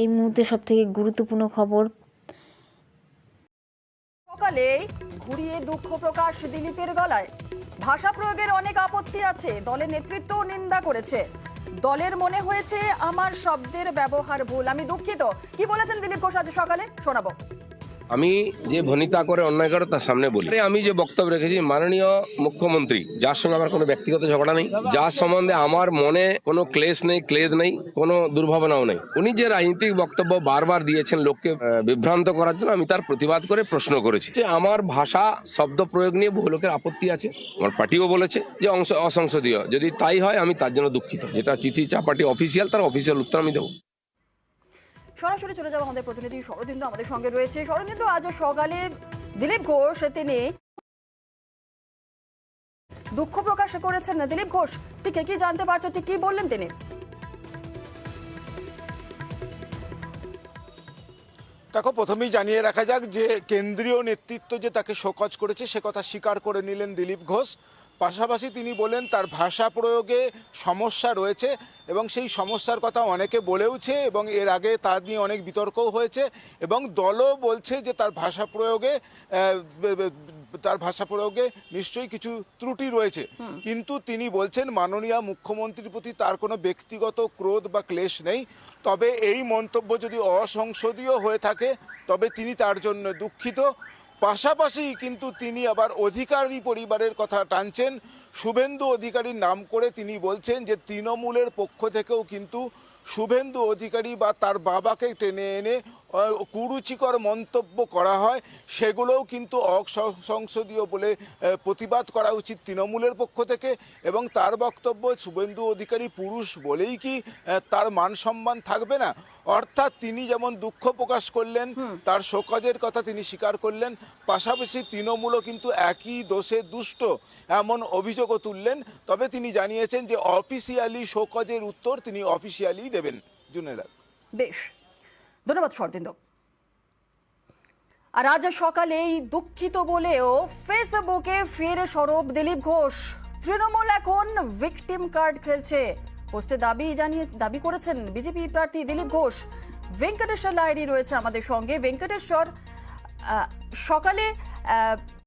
এই মুহূর্তে সব থেকে গুরুত্বপূর্ণ খবর। সকালে ঘুরিয়ে দুঃখ প্রকাশ দিলীপের গলায়। ভাষা প্রয়োগের অনেক আপত্তি আছে, দলের নেতৃত্ব নিন্দা করেছে। দলের মনে হয়েছে, আমার শব্দের ব্যবহার ভুল, আমি দুঃখিত। কি বলেছেন দিলীপ ঘোষ আজ সকালে? শোনাবো। আমি যে ভনিতা করে অন্যায় করে তার সামনে বলি। আমি যে বক্তব্য রেখেছি, মাননীয় মুখ্যমন্ত্রী, যার সঙ্গে আমার কোনো ব্যক্তিগত ঝগড়া নেই, যার সম্বন্ধে আমার মনে কোনো ক্লেশ নেই, ক্লেদ নেই, কোনো দুর্ভাবনাও নেই। উনি যে রাজনৈতিক বক্তব্য বারবার দিয়েছেন লোককে বিভ্রান্ত করার জন্য, আমি তার প্রতিবাদ করে প্রশ্ন করেছি যে আমার ভাষা শব্দ প্রয়োগ নিয়ে বহু লোকের আপত্তি আছে। আমার পার্টিও বলেছে যে অংশ অসংসদীয়। যদি তাই হয়, আমি তার জন্য দুঃখিত। যেটা চিঠি চাপাটি অফিসিয়াল তার অফিসিয়াল উত্তর আমি দেবো। সরাসরি চলে যাব আমাদের প্রতিনিধি শরদিন্দু আমাদের সঙ্গে রয়েছে। শরদিন্দু, আজ সকালে দিলীপ ঘোষ, তিনি দুঃখ প্রকাশ করেছেন। দিলীপ ঘোষ, ঠিক কি জানতে পারছ? ঠিক কি বললেন তিনি? দেখো, প্রথমেই জানিয়ে রাখা যাক যে কেন্দ্রীয় নেতৃত্ব যে তাকে শোকজ করেছে, সে কথা স্বীকার করে নিলেন দিলীপ ঘোষ। পাশাপাশি তিনি বলেন তার ভাষা প্রয়োগে সমস্যা রয়েছে এবং সেই সমস্যার কথা অনেকে বলেওছে এবং এর আগে তার নিয়ে অনেক বিতর্কও হয়েছে এবং দলও বলছে যে তার ভাষা প্রয়োগে তার ভাষা প্রয়োগে নিশ্চয়ই কিছু ত্রুটি রয়েছে। কিন্তু তিনি বলছেন মাননীয় মুখ্যমন্ত্রীর প্রতি তার কোনো ব্যক্তিগত ক্রোধ বা ক্লেশ নেই। তবে এই মন্তব্য যদি অসংসদীয় হয়ে থাকে তবে তিনি তার জন্য দুঃখিত। পাশাপাশি কিন্তু তিনি আবার অধিকারী পরিবারের কথা টানছেন। শুভেন্দু অধিকারীর নাম করে তিনি বলছেন যে, তৃণমূলের পক্ষ থেকেও কিন্তু শুভেন্দু অধিকারী বা তার বাবাকে টেনে এনে কুরুচিকর মন্তব্য করা হয় সেগুলোও কিন্তু অসংসদীয় বলে প্রতিবাদ করা উচিত তৃণমূলের পক্ষ থেকে। এবং তার বক্তব্য শুভেন্দু অধিকারী পুরুষ বলেই কি তার মান সম্মান থাকবে না? অর্থাৎ তিনি যেমন দুঃখ প্রকাশ করলেন তার শোকজের কথা তিনি স্বীকার করলেন পাশাপাশি তৃণমূলও কিন্তু একই দোষে দুষ্ট এমন অভিযোগও তুললেন। তবে তিনি জানিয়েছেন যে অফিসিয়ালি শোকজের উত্তর তিনি অফিসিয়ালি দেবেন। জুনেলাল বেশ। ধন্যবাদ শরদিন্দ। আর আজ সকালেই দুঃখিত বলেও ফেসবুকে ফের সরব দিলীপ ঘোষ। তৃণমূল এখন ভিকটিম কার্ড খেলছে। পোস্টে দাবি জানিয়ে দাবি করেছেন বিজেপি প্রার্থী দিলীপ ঘোষ। ভেঙ্কটেশ্বর লাইনি রয়েছে আমাদের সঙ্গে। ভেঙ্কটেশ্বর সকালে